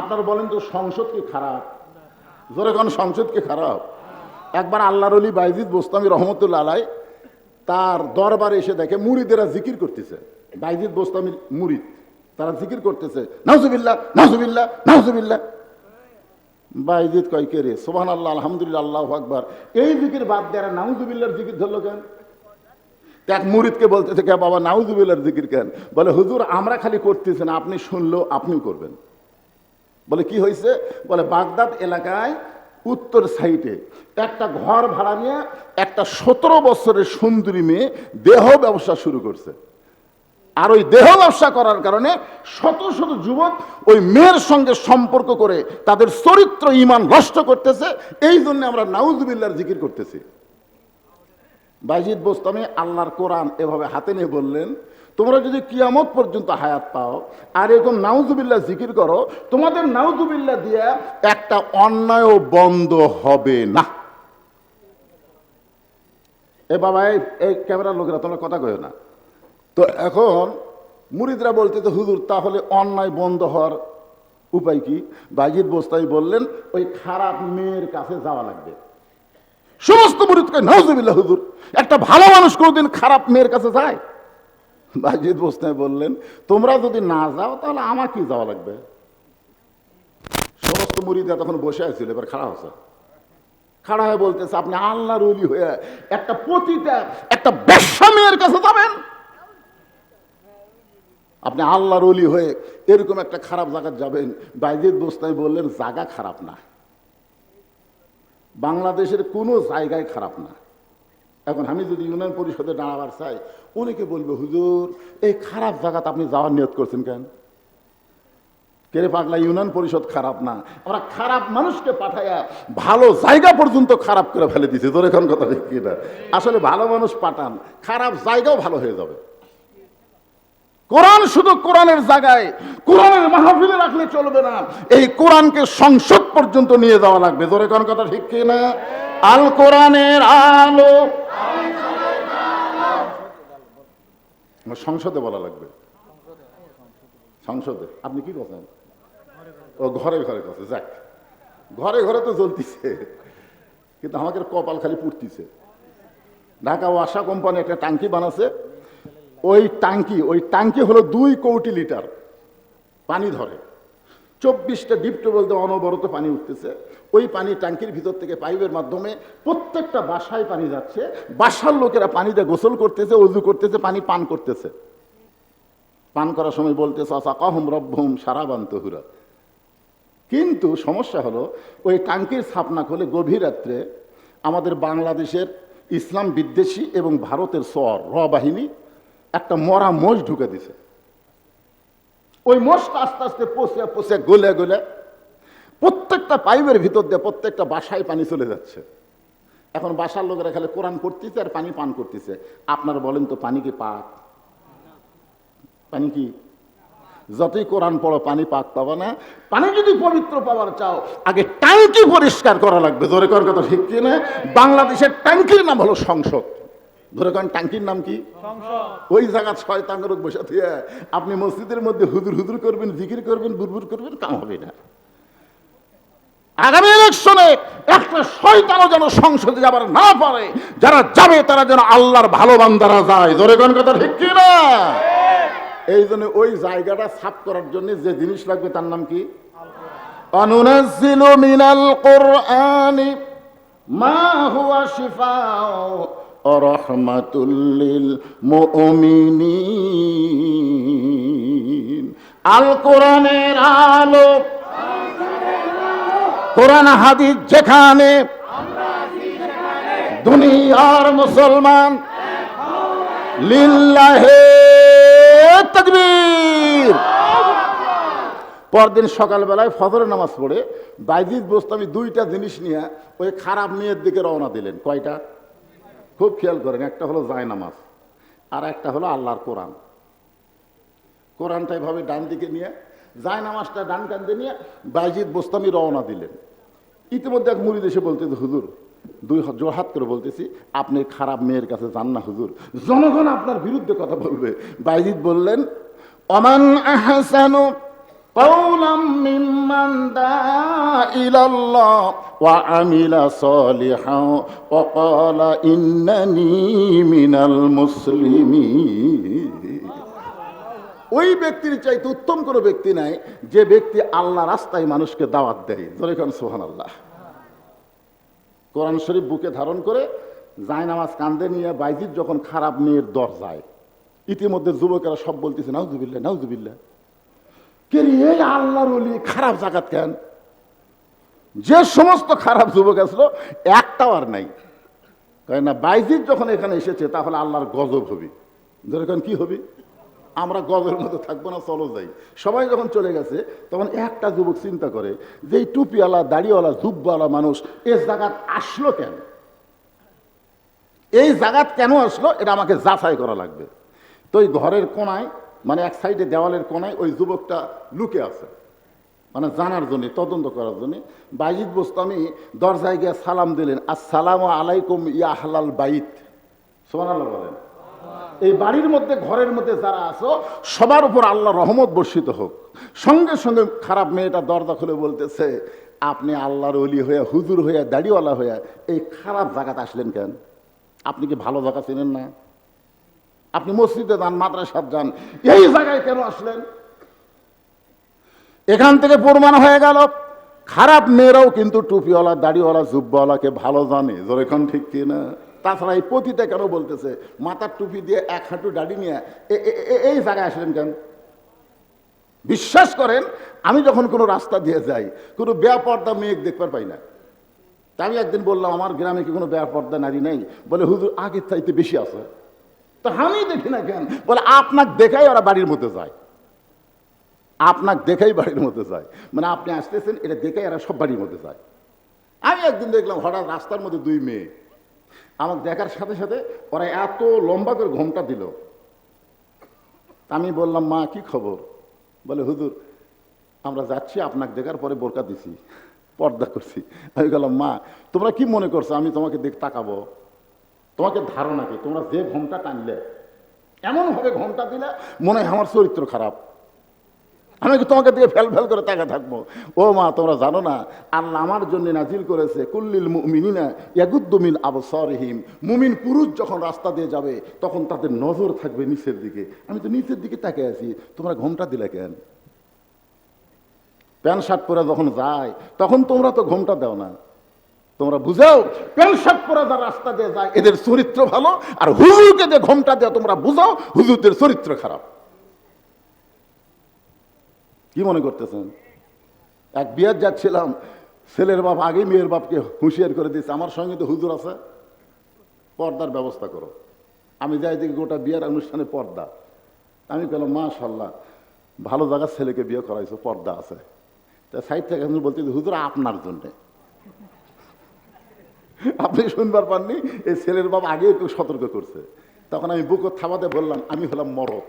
আপনারা বলেন তো সংসদ কি খারাপ? জোরে কোন সংসদ কি খারাপ? একবার আল্লাহর অলি বাইজিদ বোস্তামি রহমতুল্লা আলাই, তার দরবারে এসে দেখে মুরিদেরা জিকির করতেছে। বাইজিদ বোস্তামির মুরিদ, তারা জিকির করতেছে, নাউজুবিল্লাহ নাউজুবিল্লাহ নাউজুবিল্লাহ। বাইজিদ কয়, কে রে? সোহান আল্লাহ আলহামদুলিল্লাহ, আল্লাহ আকবার। এই জিকির বাদ দেয় নাউজুবিল্লার জিকির ধরলো কেন? এক মুরিদকে বলতেছে, কে বাবা নাউজুবিল্লার জিকির কেন? বলে, হুজুর, আমরা খালি করতেছি না, আপনি শুনলেও আপনিও করবেন। বলে, কি হয়েছে বলে, বাগদাদ এলাকায় উত্তর সাইডে একটা ঘর ভাড়া নিয়ে একটা সতেরো বছরের সুন্দরী মেয়ে দেহ ব্যবসা শুরু করছে। আর ওই দেহ ব্যবসা করার কারণে শত শত যুবক ওই মেয়ের সঙ্গে সম্পর্ক করে তাদের চরিত্র, ইমান নষ্ট করতেছে। এই জন্য আমরা নাউজুবিল্লার জিকির করতেছি। বাইজিদ বোস্তামে আল্লাহর কোরআন এভাবে হাতে নিয়ে বললেন তোমরা যদি কিয়ামত পর্যন্ত হায়াত পাও, আর এরকম নাউজুবিল্লাহ জিকির করো, তোমাদের নাউজুবিল্লাহ দিয়ে একটা অন্যায় বন্ধ হবে না। এ বাবা, এই- ক্যামেরার লোকেরা, তোমরা কথা কয় না। তো এখন মুরিদরা বলতে তো হুজুর, তাহলে অন্যায় বন্ধ হওয়ার উপায় কি? বাইজিদ বোস্তাই বললেন, ওই খারাপ মেয়ের কাছে যাওয়া লাগবে। সমস্ত মুরিদকে নজবিল্লা হুজুর, একটা ভালো মানুষ কোনোদিন খারাপ মেয়ের কাছে যায়? বাজিদ বোস্তাই বললেন, তোমরা যদি না যাও, তাহলে আমাকে যাওয়া লাগবে। সমস্ত মুরিদরা তখন বসে আছিল, এবার খাড়া হচ্ছে খাড়া হয়ে বলতেছে, আপনি আল্লাহর উলি হয়ে একটা পতিতা, একটা ব্যবসা মেয়ের কাছে যাবেন? আপনি আল্লাহর অলি হয়ে এরকম একটা খারাপ জায়গায় যাবেন? বাইজিদ বোস্তাই বললেন, জায়গা খারাপ না। বাংলাদেশের কোনো জায়গায় খারাপ না। এখন আমি যদি ইউনিয়ন পরিষদে দাঁড়াবার চাই অনেকে বলবে, হুজুর, এই খারাপ জায়গাতে আপনি যাওয়ার নিয়ত করছেন কেন? কেরে পাগলা, ইউনিয়ন পরিষদ খারাপ না। আমরা খারাপ মানুষকে পাঠাইয়া ভালো জায়গা পর্যন্ত খারাপ করে ফেলে দিছে। তোর এখন কথা ঠিক কিনা আসলে ভালো মানুষ পাঠান, খারাপ জায়গাও ভালো হয়ে যাবে। কোরআন শুধু কোরআনের জায়গায়, কোরআনের মাহফিলে রাখলে চলবে না। এই কোরআনকে সংসদ পর্যন্ত নিয়ে যাওয়া লাগবে। তোর এখন কথা ঠিক কি না? আল কোরআনের আলো। সংসদে বলা লাগবে। সংসদে। আপনি কি বলছেন ও, ঘরে ঘরে কথা যাক। ঘরে ঘরে তো জ্বলতিছে। কিন্তু আমাকে কপাল খালি পুড়তিছে। ঢাকা ওয়াসা কোম্পানি একটা টাঙ্কি বানাচ্ছে ওই টাঙ্কি ওই টাঙ্কি হলো দুই কোটি লিটার। পানি ধরে। চব্বিশটা ডিপ টিউবওয়েল দিয়ে অনবরত পানি উঠতেছে। ওই পানি ট্যাঙ্কির ভিতর থেকে পাইপের মাধ্যমে প্রত্যেকটা বাসায় পানি যাচ্ছে। বাসার লোকেরা পানিতে গোসল করতেছে, অজু করতেছে, পানি পান করতেছে। পান করার সময় বলতেছে অসাকাহম রব্বহম সারাবান্ত হুরা কিন্তু সমস্যা হলো, ওই ট্যাঙ্কির স্থাপনা করলে গভীর রাত্রে আমাদের বাংলাদেশের ইসলাম বিদ্বেষী এবং ভারতের সর র বাহিনী একটা মরা মোষ ঢুকে দিছে। ওই মোষটা আস্তে আস্তে পচে পচে গলে গলে প্রত্যেকটা পাইপের ভিতর দিয়ে প্রত্যেকটা বাসায় পানি চলে যাচ্ছে। এখন বাসার লোকেরা খালি কোরআন পড়তেছে আর পানি পান করতেছে। আপনারা বলেন তো, পানি কি পাক? পানি কি? যতই কোরআন পড়ো, পানি পাক পাবা না। পানি যদি পবিত্র পাওয়ার চাও, আগে ট্যাঙ্কি পরিষ্কার করা লাগবে। জোরে কর কথা ঠিক কি বাংলাদেশের ট্যাঙ্কির নাম হলো সংসদ। ধরে করেন ট্যাঙ্কির নাম কি? ওই জায়গা ছয় তাঙ্গরক বসে দিয়ে আপনি মসজিদের মধ্যে হুদুর হুদুর করবেন জিকির করবেন বুরবুর করবেন কাম হবে না। আগামী ইলেকশনে একটা শয়তানও যেন সংসদে যাবার না পারে যারা যাবে তারা যেন আল্লাহর ভালো বান্দারা যায়। ধরে কোন কথা ঠিক কি না এই জন্য ওই জায়গাটা সাফ করার জন্য যে জিনিস লাগবে তার নাম কি? অনুনাজ্জিলু মিনাল কোরআনি মা হুয়া শিফাউ। ও রহমাতুল মুমিনিন। আল কোরআনের আলো। কোরআন হাদিস যেখানে। দুনিয়ার মুসলমান। লিল্লাহে তকবীর। পরদিন সকালবেলায় ফজরের নামাজ পড়ে বাইজিদ বোস্তামি দুইটা জিনিস নিয়ে ওই খারাপ মেয়ের দিকে রওনা দিলেন। কয়টা? খুব খেয়াল করেন, একটা হলো জায় নামাজ আর একটা হলো আল্লাহর কোরআন। কোরআনটা এভাবে ডান দিকে নিয়ে জায় নামাজটা ডান কান্দে নিয়ে বাইজিদ বোস্তামি রওনা দিলেন। ইতিমধ্যে এক মুড়ি দেশে বলতেছে, হুজুর, দুই হাত- জোড়হাত করে বলতেছি, আপনি খারাপ মেয়ের কাছে যান না হুজুর। জনগণ আপনার বিরুদ্ধে কথা বলবে। বাইজিদ বললেন অমান আহসানু قولا ممن دعا إلى الله وعمل صالحا وقال إنني من المسلمين ওই ব্যক্তির চাইতে উত্তম কোনো ব্যক্তি নাই যে ব্যক্তি আল্লাহ রাস্তায় মানুষকে দাওয়াত দেয় ধরে কারণ সোহান আল্লাহ কোরআন শরীফ বুকে ধারণ করে যায় নামাজ কান্দে নিয়ে বাইজিৎ যখন খারাপ মেয়ের দর যায় ইতিমধ্যে যুবকেরা সব বলতেছে নাউজুবিল্লা নাউজুবিল্লা কে রে, এই আল্লাহর ওলি খারাপ জাগাত কেন? যে সমস্ত খারাপ যুবক আসলো একটাও আর নাই। তাই না বাইজিৎ যখন এখানে এসেছে তাহলে আল্লাহর গজব হবে। যেরকম কি হবে? আমরা গজের মধ্যে থাকব না চলো যাই। সবাই যখন চলে গেছে তখন একটা যুবক চিন্তা করে যে এই টুপিওয়ালা দাড়িওয়ালা জুব্বাওয়ালা মানুষ এ জায়গাত আসলো কেন? এই জায়গাত কেন আসলো? এটা আমাকে যাচাই করা লাগবে। তো ওই ঘরের কোনায় মানে এক সাইডে দেওয়ালের কোনায় ওই যুবকটা লুকে আছে। মানে জানার জন্য, তদন্ত করার জন্য। বাইজিদ বোস্তামি দরজায় গিয়ে সালাম দিলেন, আসসালাম আলাইকুম ইয়া হালাল বাইত। সোমানাল্লাহ বলেন। এই বাড়ির মধ্যে, ঘরের মধ্যে যারা আছো, সবার উপর আল্লাহ রহমত বর্ষিত হোক। সঙ্গে সঙ্গে খারাপ মেয়েটা দরজা খুলে বলতেছে, আপনি আল্লাহর অলি হয়ে, হুজুর হয়ে, দাড়িওয়ালা হয়ে এই খারাপ জায়গাতে আসলেন কেন? আপনি কি ভালো জায়গা চেনেন না? আপনি মসজিদে যান, মাদ্রাসার যান, এই জায়গায় কেন আসলেন? এখান থেকে প্রমাণ হয়ে গেল, খারাপ মেয়েরাও কিন্তু টুপিওয়ালা, দাড়িওয়ালা, জুব্বাওয়ালাকে ভালো জানে যেরকম ঠিক কিনা? তাছাড়া এই পতিতে কেন বলতেছে, মাথার টুপি দিয়ে এক হাঁটু দাড়ি নিয়ে এই জায়গায় আসলেন কেন? বিশ্বাস করেন, আমি যখন কোনো রাস্তা দিয়ে যাই, কোনো বেয়াপর্দা মেয়ে দেখবার পাই না। আমি একদিন বললাম, আমার গ্রামে কি কোনো বেয়াপর্দা নারী নেই? বলে, হুজুর, আগের চাইতে বেশি আছে। তো আমি দেখি না কেন? বলে আপনার দেখাই ওরা বাড়ির মধ্যে যায়। আপনার দেখাই বাড়ির মধ্যে যায়। মানে আপনি আসতেছেন, এটা দেখাই এরা সব বাড়ির মধ্যে যায়। আমি একদিন দেখলাম, হঠাৎ রাস্তার মধ্যে দুই মেয়ে। আমার দেখার সাথে সাথে ওরা এত লম্বা করে ঘোমটা দিল। আমি বললাম, মা, কি খবর? বলে, হুজুর, আমরা যাচ্ছি, আপনাকে দেখার পরে বোরকা দিছি, পর্দা করছি। আমি বললাম, মা, তোমরা কি মনে করছ? আমি তোমাকে দেখ, তাকাবো। তোমাকে ধারণা কি? তোমরা যে ঘোমটা টানলে, এমনভাবে ঘোমটা দিলে মনে হয় আমার চরিত্র খারাপ। আমি তোমাকে দিয়ে ফেল ফেল করে তাকা থাকব? ও মা, তোমরা জানো না, আল্লাহ আমার জন্য নাজিল করেছে, কুল্লিল মুমিনিনা ইয়াগুদ্দুমিন আবসারহিম। মুমিন পুরুষ যখন রাস্তা দিয়ে যাবে, তখন তাদের নজর থাকবে নিচের দিকে। আমি তো নিচের দিকে তাকে আছি, তোমরা ঘোমটা দিলে কেন? প্যান্ট শার্ট পরে যখন যায়, তখন তোমরা তো ঘোমটা দাও না। তোমরা বুঝাও প্যান্ট শার্ট পরে রাস্তা দিয়ে যায়, এদের চরিত্র ভালো, আর হুজুরকে যে ঘোমটা দেওয়া তোমরা বুঝাও, হুজুরদের চরিত্র খারাপ। কি মনে করতেছেন? এক বিয়ার যাচ্ছিলাম, ছেলের বাপ আগেই মেয়ের বাপকে হুঁশিয়ার করে দিয়েছে, আমার সঙ্গে তো হুজুর আছে। পর্দার ব্যবস্থা করো। আমি যাই দেখি গোটা বিয়ার অনুষ্ঠানে পর্দা। আমি পেলাম মাশাল্লাহ ভালো জায়গার ছেলেকে বিয়ে করাইছো, পর্দা আছে। তা সাইড থেকে বলতে হুজুর, আপনার জন্যে। আপনি শুনবার পাননি? এই ছেলের বাপ আগে একটু সতর্ক করছে। তখন আমি বুকো থামাতে বললাম, আমি হলাম মরদ।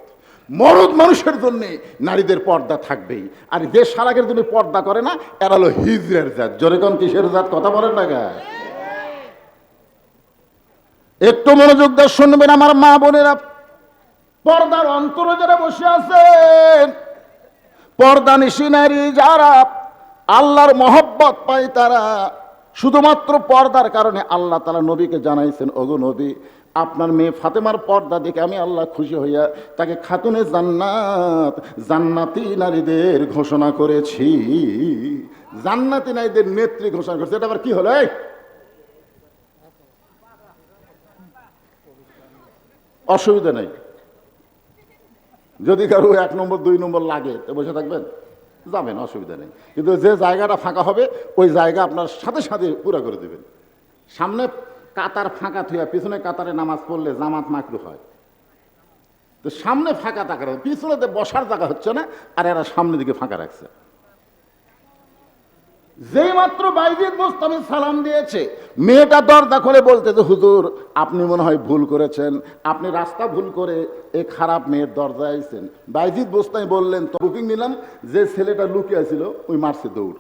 মরদ মানুষের জন্য নারীদের পর্দা থাকবেই। আর যে সারাকের জন্য পর্দা করে না, এরা হলো হিজরের জাত। জোরেকন কিসের জাত? কথা বলেন না গা একটু মনোযোগ দিয়ে শুনবেন আমার মা বোনেরা। পর্দার অন্তরে যারা বসে আছেন, পর্দা নিশি নারী যারা, আল্লাহর মহব্বত পায় তারা। শুধুমাত্র পর্দার কারণে আল্লাহ তালা নবীকে জানাইছেন, ওগো নবী, আপনার মেয়ে ফাতেমার পর্দা দেখে আমি আল্লাহ খুশি হইয়া তাকে খাতুনে জান্নাত, জান্নাতি নারীদের ঘোষণা করেছি। জান্নাতি নারীদের নেত্রী ঘোষণা করেছে। এটা আবার কি হলো? অসুবিধা নেই। যদি কারও এক নম্বর, দুই নম্বর লাগে, তো বসে থাকবেন? যাবেন, অসুবিধা নেই। কিন্তু যে জায়গাটা ফাঁকা হবে, ওই জায়গা আপনার সাথে সাথে পুরো করে দেবেন। সামনে কাতার ফাঁকা থুয়া, পিছনে কাতারে নামাজ পড়লে জামাত মাকরু হয়। তো সামনে ফাঁকা থাকার পিছনেতে বসার জায়গা হচ্ছে না, আর এরা সামনের দিকে ফাঁকা রাখছে। যেই মাত্র বাইজিদ মোস্তামি সালাম দিয়েছে, মেয়েটা দরজা করে বলতে যে হুজুর, আপনি মনে হয় ভুল করেছেন। আপনি রাস্তা ভুল করে এই খারাপ মেয়ের দরজায় আইছেন। বাইজিদ বোস্তামি বললেন, তো বুকিং নিলাম, যে ছেলেটা লুকিয়ে ছিল ওই মারছে দৌড়।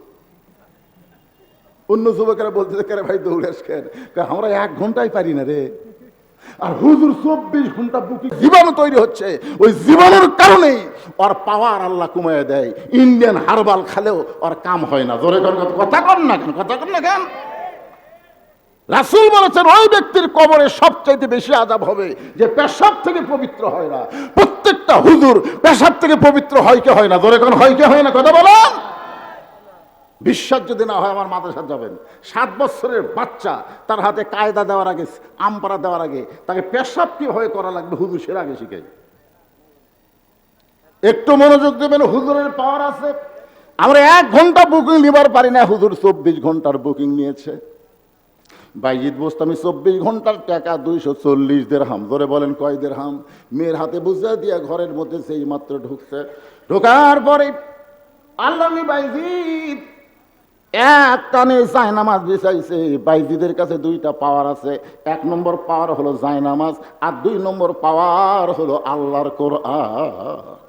অন্য যুবকেরা বলতে কেন ভাই, দৌড়াস কেন? আমরা এক ঘন্টায় পারি না রে। আর হুজুর চব্বিশ ঘণ্টা বুকি জীবাণু তৈরি হচ্ছে। ওই জীবাণুর কারণেই ওর পাওয়ার আল্লাহ কমায় দেয়। ইন্ডিয়ান হারবাল খালেও ওর কাম হয় না। জোরে কথা কর না কেন? কথা কর না কেন? রাসুল বলেছেন, ওই ব্যক্তির কবরে সবচাইতে বেশি আজাব হবে যে পেশাব থেকে পবিত্র হয় না। প্রত্যেকটা হুজুর পেশাব থেকে পবিত্র হয় কে হয় না? ধরে কোন, হয় কে হয় না? কথা বলেন। বিশ্বাস যদি না হয় আমার মাদ্রাসা যাবেন। সাত বছরের বাচ্চা, তার হাতে কায়দা দেওয়ার আগে, আমপাড়া দেওয়ার আগে, তাকে পেশাব কীভাবে করা লাগবে হুজুর সের আগে শিখাই একটু মনোযোগ দেবেন, হুজুরের পাওয়ার আছে। আমরা এক ঘণ্টা বুকিং নিবার পারি না, হুজুর চব্বিশ ঘণ্টার বুকিং নিয়েছে। বাইজিদ বোস্তামি চব্বিশ ঘণ্টার টাকা, দুইশো চল্লিশ দের হাম ধরে বলেন কয় দের হাম মেয়ের হাতে বুঝা দিয়া ঘরের মধ্যে সেই মাত্র ঢুকছে। ঢোকার পরে আল্লাহ বাইজিদ এক টানে জায়নামাজ বিছাইছে বাইজিদের কাছে দুইটা পাওয়ার আছে। এক নম্বর পাওয়ার হলো জায়নামাজ আর দুই নম্বর পাওয়ার হলো আল্লাহর কোরআন।